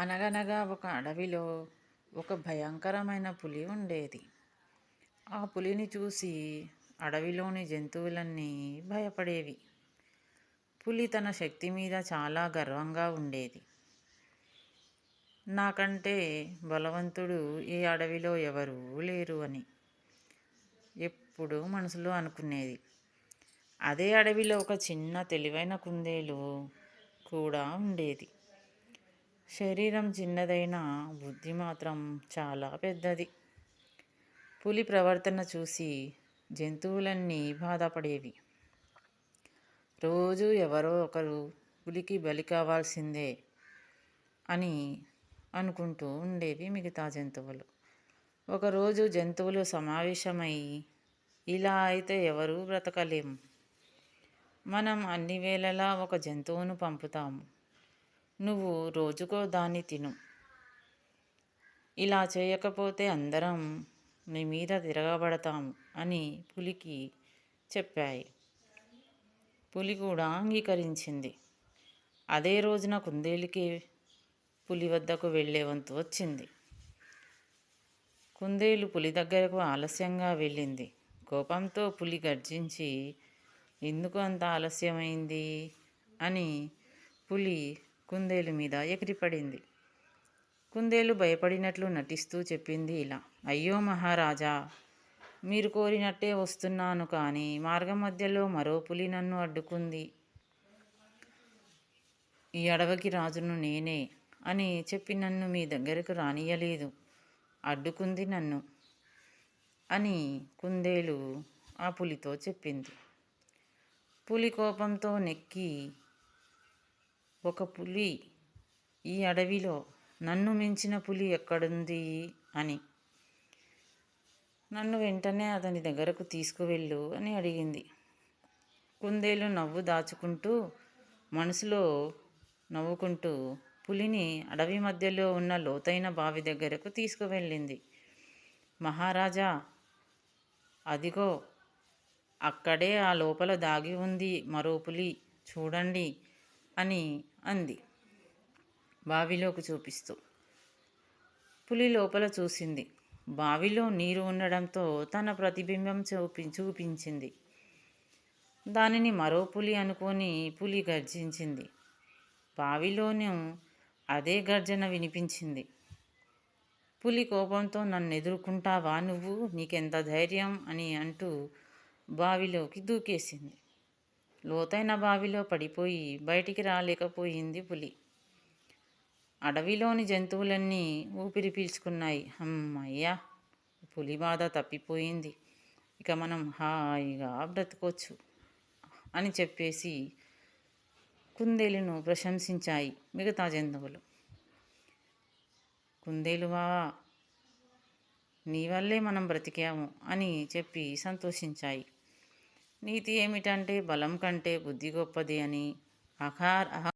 అనగనగా ఒక అడవిలో ఒక భయంకరమైన పులి ఉండేది. ఆ పులిని చూసి అడవిలోని జంతువులన్నీ భయపడేవి. పులి తన శక్తి మీద చాలా గర్వంగా ఉండేది. నాకంటే బలవంతుడు ఈ అడవిలో ఎవరూ లేరు అని ఎప్పుడూ మనసులో అనుకునేది. అదే అడవిలో ఒక చిన్న తెలివైన కుందేలు కూడా ఉండేది. శరీరం చిన్నదైనా బుద్ధి మాత్రం చాలా పెద్దది. పులి ప్రవర్తన చూసి జంతువులన్నీ బాధపడేవి. రోజు ఎవరో ఒకరు పులికి బలి కావాల్సిందే అని అనుకుంటూ ఉండేవి మిగతా జంతువులు. ఒకరోజు జంతువులు సమావేశమై ఇలా అయితే ఎవరూ బ్రతకలేము మనం అన్ని వేళలా ఒక జంతువును పంపుతాము. నువ్వు రోజుకో దాన్ని తిను. ఇలా చేయకపోతే అందరం నీ మీద తిరగబడతాము అని పులికి చెప్పాయి. పులి కూడా అంగీకరించింది. అదే రోజున కుందేలుకి పులి వద్దకు వెళ్ళే వంతు వచ్చింది. కుందేలు పులి దగ్గరకు ఆలస్యంగా వెళ్ళింది. కోపంతో పులి గర్జించి ఎందుకు అంత ఆలస్యమైంది? అని పులి కుందేలు మీద ఎగిరిపడింది. కుందేలు భయపడినట్లు నటిస్తూ చెప్పింది ఇలా. అయ్యో మహారాజా! మీరు కోరినట్టే వస్తున్నాను కానీ మార్గం మధ్యలో మరో పులి నన్ను అడ్డుకుంది. ఈ అడవికి రాజును నేనే అని చెప్పి నన్ను మీ దగ్గరకు రానియలేదు అడ్డుకుంది నన్ను అని కుందేలు ఆ పులితో చెప్పింది. పులి కోపంతో నెక్కి ఒక పులి ఈ అడవిలో నన్ను మించిన పులి ఎక్కడుంది అని. నన్ను వెంటనే అతని దగ్గరకు తీసుకువెళ్ళు అని అడిగింది. కుందేలు నవ్వు దాచుకుంటూ మనసులో నవ్వుకుంటూ పులిని అడవి మధ్యలో ఉన్న లోతైన బావి దగ్గరకు తీసుకువెళ్ళింది. మహారాజా అదిగో అక్కడే ఆ లోపల దాగి ఉంది మరో పులి. చూడండి అని అంది. బావిలోకి చూపిస్తూ. పులి లోపల చూసింది. బావిలో నీరు ఉండడంతో తన ప్రతిబింబం చూపి చూపించింది. దానిని మరో పులి అనుకొని పులి గర్జించింది. బావిలోనూ అదే గర్జన వినిపించింది. పులి కోపంతో నన్ను ఎదుర్కొంటావా నువ్వు? నీకెంత ధైర్యం అని అంటూ బావిలోకి దూకేసింది. లోతైన బావిలో పడిపోయి బయటికి రాలేకపోయింది పులి. అడవిలోని జంతువులన్నీ ఊపిరి పీల్చుకున్నాయి. అమ్మయ్యా! పులి బాధ తప్పిపోయింది. ఇక మనం హాయిగా బ్రతకొచ్చు అని చెప్పేసి కుందేలును ప్రశంసించాయి మిగతా జంతువులు. కుందేలు బావా నీ వల్లే మనం బ్రతికాము అని చెప్పి సంతోషించాయి. నీతి ఏమిటంటే బలం కంటే బుద్ధి గొప్పది అని అహార్ అహం